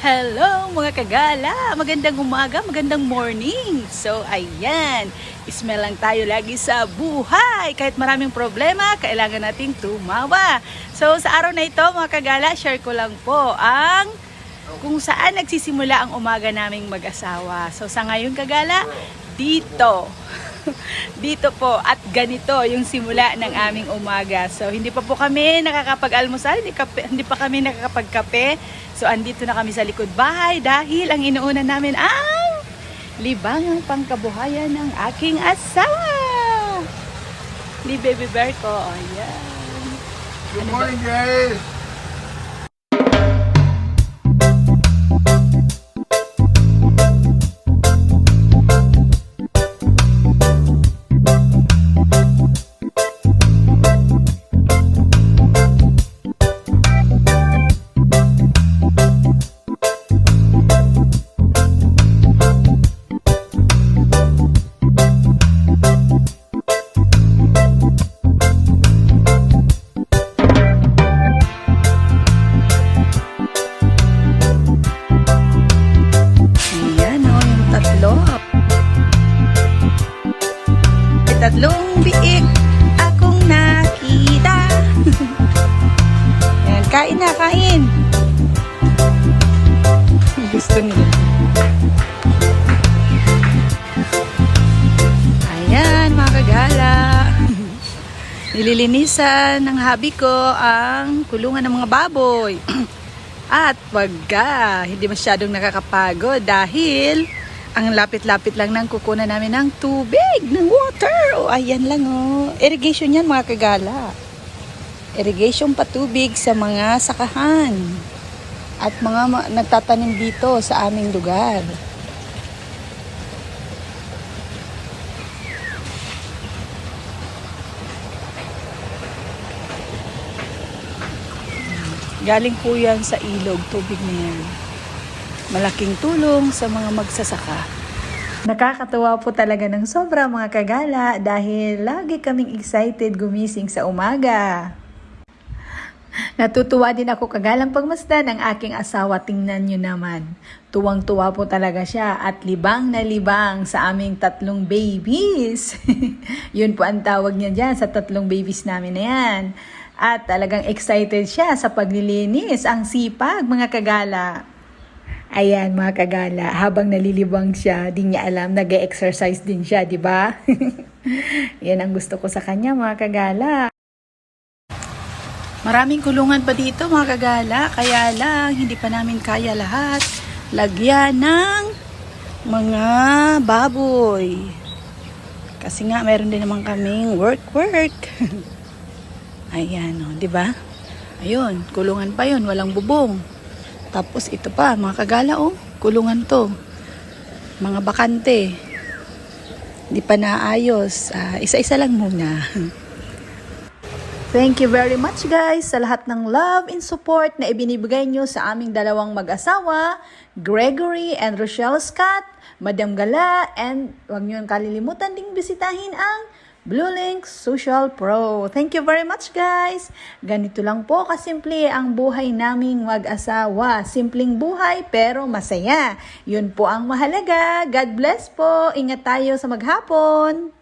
Hello mga kagala! Magandang umaga, magandang morning! So ayan, smell lang tayo lagi sa buhay. Kahit maraming problema, kailangan nating tumawa. So sa araw na ito mga kagala, share ko lang po ang kung saan nagsisimula ang umaga naming mag-asawa. So sa ngayon kagala, dito. dito po at ganito yung simula ng aming umaga. So hindi pa po kami nakakapag-almusal, hindi, kape- hindi pa kami nakakapagkape. So andito na kami sa likod bahay dahil ang inuuna namin ang libangang pangkabuhayan ng aking asawa. Ni Baby Bear ko. Ayan. Good morning, guys. Tatlong biik akong nakita. Ayan, kain na, kain. Gusto nila. Ayan, mga kagala. Nililinisan ng habi ko ang kulungan ng mga baboy. At wagga, hindi masyadong nakakapagod dahil ang lapit-lapit lang ng kukunan namin ng tubig, ng water. O, ayan lang o. Irrigation yan mga kagala. Irrigation patubig sa mga sakahan. At mga ma- nagtatanim dito sa aming lugar. Galing po yan sa ilog, tubig na yan. Malaking tulong sa mga magsasaka. Nakakatuwa po talaga ng sobra mga kagala dahil lagi kaming excited gumising sa umaga. Natutuwa din ako kagalang pagmasdan ang aking asawa. Tingnan nyo naman. Tuwang-tuwa po talaga siya at libang na libang sa aming tatlong babies. Yun po ang tawag niya dyan sa tatlong babies namin na yan. At talagang excited siya sa paglilinis. Ang sipag, mga kagala. Ayan, mga kagala. Habang nalilibang siya, di niya alam, nag exercise din siya, di ba? Yan ang gusto ko sa kanya, mga kagala. Maraming kulungan pa dito mga kagala, kaya lang hindi pa namin kaya lahat. Lagyan ng mga baboy. Kasi nga meron din naman kaming work work. Ayan, oh, 'di ba? Ayun, kulungan pa 'yon, walang bubong. Tapos ito pa, mga kagala oh, kulungan 'to. Mga bakante. Hindi pa naayos. Ah, isa-isa lang muna. Thank you very much guys sa lahat ng love and support na ibinibigay nyo sa aming dalawang mag-asawa, Gregory and Rochelle Scott, Madam Gala, and huwag nyo kalilimutan ding bisitahin ang Blue Link Social Pro. Thank you very much guys! Ganito lang po kasimple ang buhay naming mag-asawa. Simpleng buhay pero masaya. Yun po ang mahalaga. God bless po. Ingat tayo sa maghapon.